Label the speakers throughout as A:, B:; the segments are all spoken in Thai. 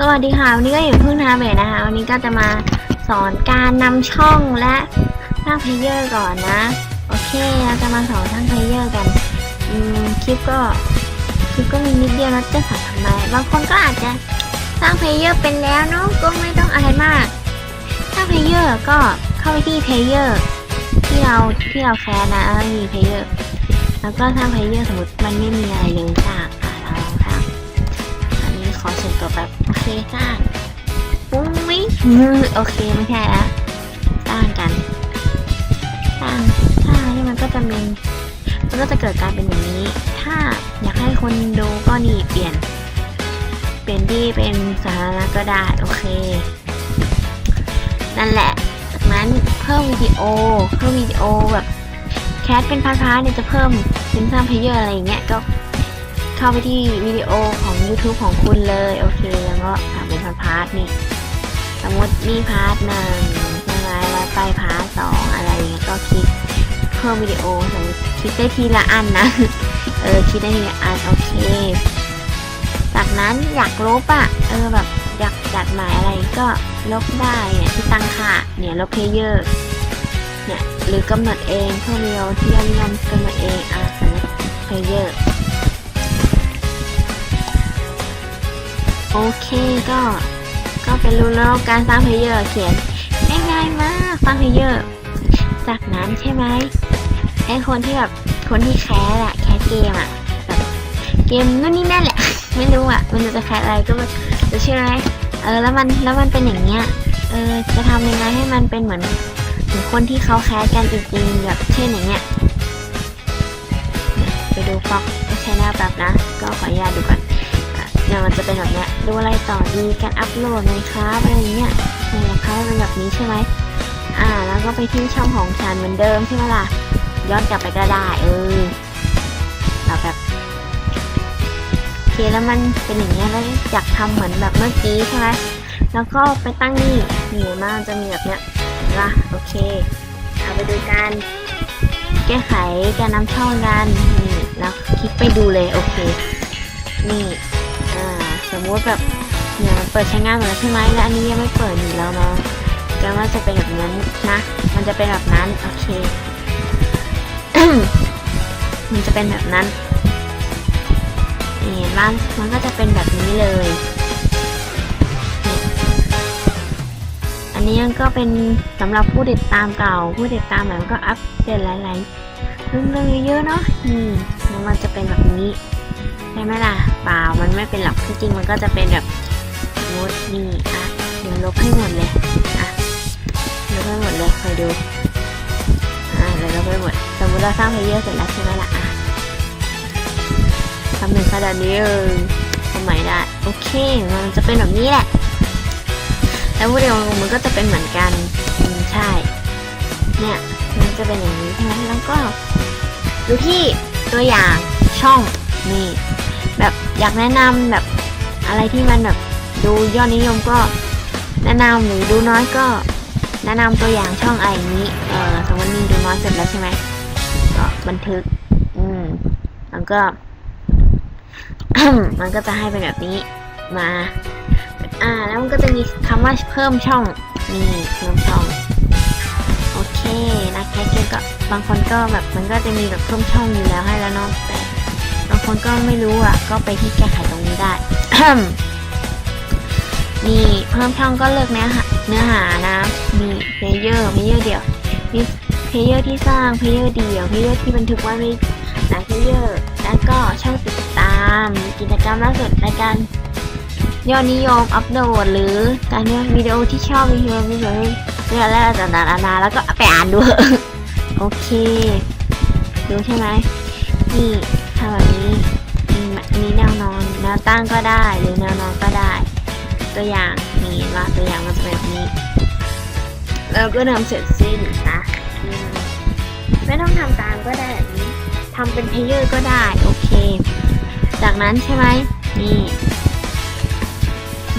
A: สวัสดีค่ะ วันนี้ก็อยู่พึ่งทาเบทนะคะ วันนี้ก็จะมาสอนการนำช่องและสร้างเพลเยอร์ก่อนนะ โอเคเราจะมาสอนสร้างเพลเยอร์กันคลิปก็คลิปก็มีนิดเดียวนะจะสอนทำไมบางคนก็อาจจะสร้างเพลเยอร์เป็นแล้วเนาะก็ไม่ต้องอะไรมากสร้างเพลเยอร์ก็เข้าไปที่เพลเยอร์ที่เราที่เราแคร์นะแล้วมีเพลเยอร์แล้วก็สร้างเพลเยอร์สมมติมันไม่มีอะไรเลยสร้างอะเรา เคสร้างปุ้งวิมือโอเคไม่ใช่แล้วสร้างกันสร้างสร้างนี่มันก็จะเป็นมันก็จะเกิดการเป็นอย่างนี้ ถ้าอยากให้คนดูก็นี่เปลี่ยน เปลี่ยนที่เป็นสาธารณะก็ได้โอเค นั่นแหละจากนั้นเพิ่มวิดีโอเพิ่มวิดีโอแบบแคสเป็นพาร์ทๆเนี่ยจะเพิ่มเป็นสร้างเพลเยอร์อะไรอย่างเงี้ยก็เข้าไปที่วิดีโอ YouTube ของคุณเลย โอเค แล้วก็ทำเป็นพาร์ทนี่ สมมตินี่พาร์ทหนึ่งใช่ไหมแล้วไปพาร์ทสองอะไรอย่างเงี้ยก็คลิกเพิ่มวิดีโอสมมติคลิกได้ทีละอันนะ เออคลิกได้ทีละอัน โอเค จากนั้นอยากลบอะเออแบบอยากจัดหมายอะไรก็ลบได้เนี่ยที่ตั้งค่าเนี่ยลบเพเยอร์เนี่ยหรือกำหนดเองเพิ่มวิดีโอที่ยอดนิยมกำหนดเองอะสมมติเพเยอร์ โอเคก็ ก็เป็นรู้แล้วการสร้างเพลเยอร์เขียนง่ายๆมากสร้างเพลเยอร์จากนั้นใช่ไหมไอคนที่แบบคนที่แคสอะแคสเกมอะแบบเกมนู่นนี่นั่นแหละ ไม่รู้อะมันจะแคสอะไรก็ไม่จะเชื่อไหมเออแล้วมันแล้วมันเป็นอย่างเงี้ยเออจะทำยังไงให้มันเป็นเหมือนเหมือนคนที่เขาแคสกันจริงๆแบบเช่นอย่างเงี้ยไปดูฟ็อกใช้หน้าแบบนะ ก็ขออนุญาตดูก่อน เนี่ยมันจะเป็นแบบเนี้ยดูอะไรต่อดีการอัพโหลดไหมครับอะไรเงี้ยเนี่ยนะคะเป็นแบบนี้ใช่ไหมอ่า แล้วก็ไปที่ช่องของฉันเหมือนเดิมใช่ไหมล่ะย้อนกลับไปก็ได้เออเราแบบโอเคแล้วมันเป็นอย่างเงี้ยแล้วอยากทำเหมือนแบบเมื่อกี้ใช่ไหมแล้วก็ไปตั้งนี่นี่มากจะมีแบบเนี้ยเห็นปะโอเคเอาไปดูกันแก้ไขการนำช่องกันนี่แล้วคลิกไปดูเลยโอเค นี่ อ่าสมมติแบบเนี่ยเปิดใช้งานหมดแล้วใช่ไหมแล้วอันนี้ยังไม่เปิดอยู่แล้วเนาะก็ว่าจะเป็นแบบนั้นนะ มันจะเป็นแบบนั้นโอเคมันจะเป็นแบบนั้นนี่มันมันก็จะเป็นแบบนี้เลย อันนี้มันก็เป็นสำหรับผู้ติดตามเก่า ผู้ติดตามใหม่ก็อัปเดตหลายๆเรื่องเยอะๆเนาะนี่มันจะเป็นแบบนี้ ใช่ไหมล่ะเปล่ามันไม่เป็นหรอกที่จริงมันก็จะเป็นแบบสมมตินี่อะเดี๋ยวลบให้หมดเลยอะลบให้หมดเลยคอยดูอะเดี๋ยวลบให้หมดสมมติเราสร้างเพลเยอร์เสร็จแล้วใช่ไหมล่ะอะทำหนึ่งขนาดนี้เออทำไมได้โอเคมันจะเป็นแบบนี้แหละแล้ววิดีโอมันก็จะเป็นเหมือนกันใช่ เนี่ยมันจะเป็นอย่างนี้ใช่ไหมแล้วก็ดูที่ตัวอย่างช่องนี่ อยากแนะนำแบบอะไรที่มันแบบดูยอดนิยมก็แนะนำหรือดูน้อยก็ แนะนำตัวอย่างช่องอะไรอย่างนี้เออสมมตินี่ดูน้อยเสร็จแล้วใช่ไหมก็บันทึก อืมแล้วก็ มันก็จะให้เป็นแบบนี้มา อ่า แล้วมันก็จะมีคำว่าเพิ่มช่องนี่เพิ่มช่องโอเคนะแคสเกมก็บางคนก็แบบมันก็จะมีแบบเพิ่มช่องอยู่แล้วให้แล้วเนาะแต่ บางคนก็ไม่รู้อะ ก็ไปที่แก้ไขตรงนี้ได้ นี่เพิ่มช่องก็เลือกเนื้อหาเนื้อหานะ มีเพลเยอร์เพลเยอร์เดียว มีเพลเยอร์ที่สร้างเพลเยอร์เดียวเพลเยอร์ที่บันทึกไว้ในหนังเพลเยอร์ แล้วก็ช่องติดตาม กิจกรรมล่าสุดในการยอดนิยมอัปโหลดหรือการเลือกวิดีโอที่ชอบวิดีโอวิดีโอเรื่องแรกต่างๆนานาแล้วก็ไปอ่านดู โอเค ดูใช่ไหมนี่ แบบนี้มีมีแนวนอนแนวตั้งก็ได้หรือแนวนอนก็ได้ ตัวอย่างนี่ว่าตัวอย่างมันจะเป็นแบบนี้แล้วก็นำเสร็จสิ้นนะไม่ต้องทำตามก็ได้แบบนี้ทำเป็นเพเยอร์ก็ได้โอเค จากนั้นใช่ไหมนี่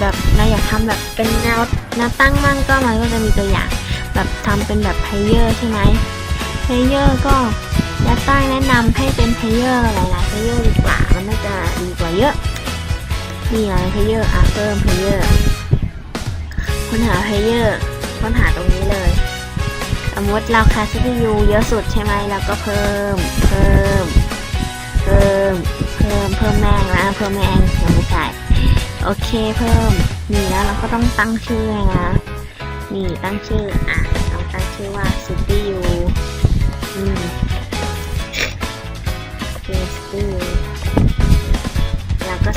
A: แบบเราอยากทำแบบเป็นแนวแนวตั้งมั่งก็มันก็จะมีตัวอย่าง แบบทำเป็นแบบเพเยอร์ใช่ไหมเพเยอร์ก็ แนวตั้งแนะนำให้เป็นเพลเยอร์หลายๆเพลเยอร์ดีกว่า มันน่าจะดีกว่าเยอะนี่ไงเพเยอร์อะเพิ่มเพเยอร์ ค้นหาเพเยอร์ ค้นหาตรงนี้เลย สมมติเราคา CPU เยอะสุดใช่ไหมเราก็เพิ่ม เพิ่ม เพิ่ม เพิ่ม เพิ่มแม่งนะ เพิ่มแม่งยังไม่ใช่โอเคเพิ่ม นี่แล้วเราก็ต้องตั้งชื่อนะ นี่ตั้งชื่อ อะ เราตั้งชื่อว่า CPU อื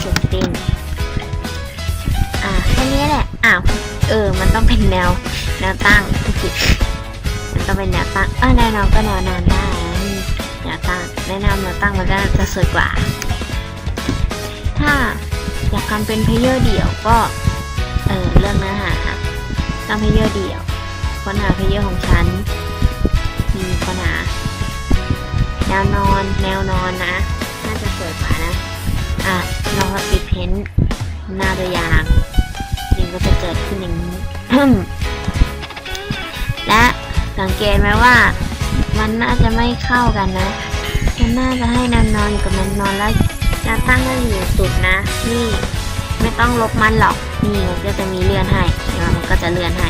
A: แล้วก็สตริงอะแค่นี้แหละ อ้าว เออ มันต้องเป็นแนว แนวตั้งผิดมันต้องเป็นแนวตั้งเออแนวนอนก็แนวนอนได้ แนวตั้ง แนะนำแนวตั้งมันก็จะสวยกว่า ถ้าอยากทำเป็นเพลเยอร์เดี่ยวก็ เออเรื่องเนื้อหาตั้งเพลเยอร์เดี่ยวค้นหาเพลเยอร์ของฉันมีค้นหาแนวนอน แนวนอนนะ เพ้นท์หน้าตัวอย่างนี่ก็จะเกิดขึ้นอย่างนี้ และสังเกตไหมว่า มันน่าจะไม่เข้ากันนะ มันน่าจะให้นวนอนอยู่กับแนนอนแล้วแนวตั้งก็อยู่สุดนะ นี่ไม่ต้องลบมันหรอก นี่มันก็จะมีเลื่อนให้นไหมมันก็จะเลื่อนให้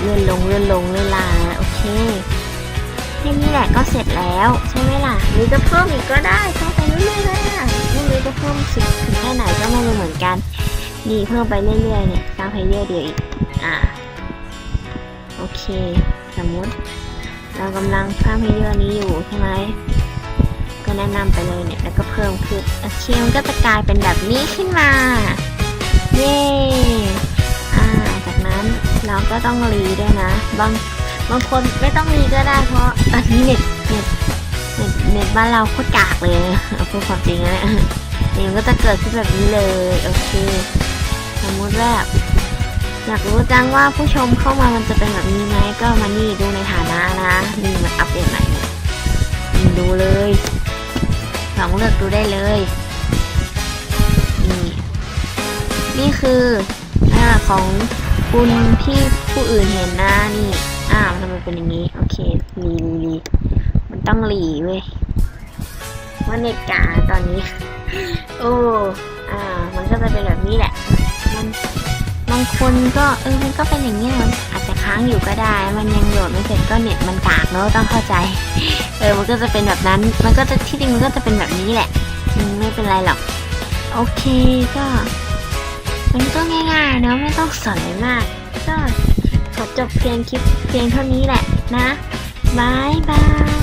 A: เลื่อนลงเลื่อนลงเลื่อนล่างนะโอเคแค่นี้แหละก็เสร็จแล้ว ใช่ไหมล่ะหรือจะเพิ่มอีกก็ได้เข้าไปเรื่อยๆเลย เพิ่มสุดถึงแค่ไหนก็ไม่รู้เหมือนกันนี่เพิ่มไปเรื่อยๆเนี่ยสร้างเพลเยอร์เดียวอีก อ่า โอเค สมมุติ เรากำลังสร้างเพลเยอร์นี้อยู่ใช่ไหม ก็แนะนำไปเลยเนี่ย แล้วก็เพิ่มขึ้นโอเคมันก็จะกลายเป็นแบบนี้ขึ้นมา เย้อ่า จากนั้นเราก็ต้องรีด้วยนะ บางบางคนไม่ต้องรีก็ได้เพราะตอนนี้เน็ตเน็ตเน็ตเน็ตบ้านเราโคตรกากเลยเอาพูดความจริงนะ เนี่ยนี่มันก็จะเกิดขึ้นแบบนี้เลย โอเค สมมติว่าอยากรู้จังว่าผู้ชมเข้ามามันจะเป็นแบบนี้ไหมก็มานี่ดูในฐานะนะนี่มันอัปเดตใหม่นี่ดูเลยลองเลือกดูได้เลยนี่นี่คือหน้าของคุณที่ผู้อื่นเห็นนะนี่อ้าวทำไมเป็นอย่างนี้ โอเครีรีรีมันต้องรีเว้ยว่าเน็ตกาตอนนี้ โอ้อ่า มันก็จะเป็นแบบนี้แหละ มันบางคนก็เออมันก็เป็นอย่างนี้มันอาจจะค้างอยู่ก็ได้ มันยังโหลดไม่เสร็จก็เน็ตมันกากเนอะต้องเข้าใจ เออมันก็จะเป็นแบบนั้น มันก็จะที่จริงมันก็จะเป็นแบบนี้แหละไม่เป็นไรหรอก โอเคก็ มันก็ง่ายๆเนอะไม่ต้องสอนอะไรมาก ก็ขอจบเพียงคลิปเพียงเท่านี้แหละนะบายบาย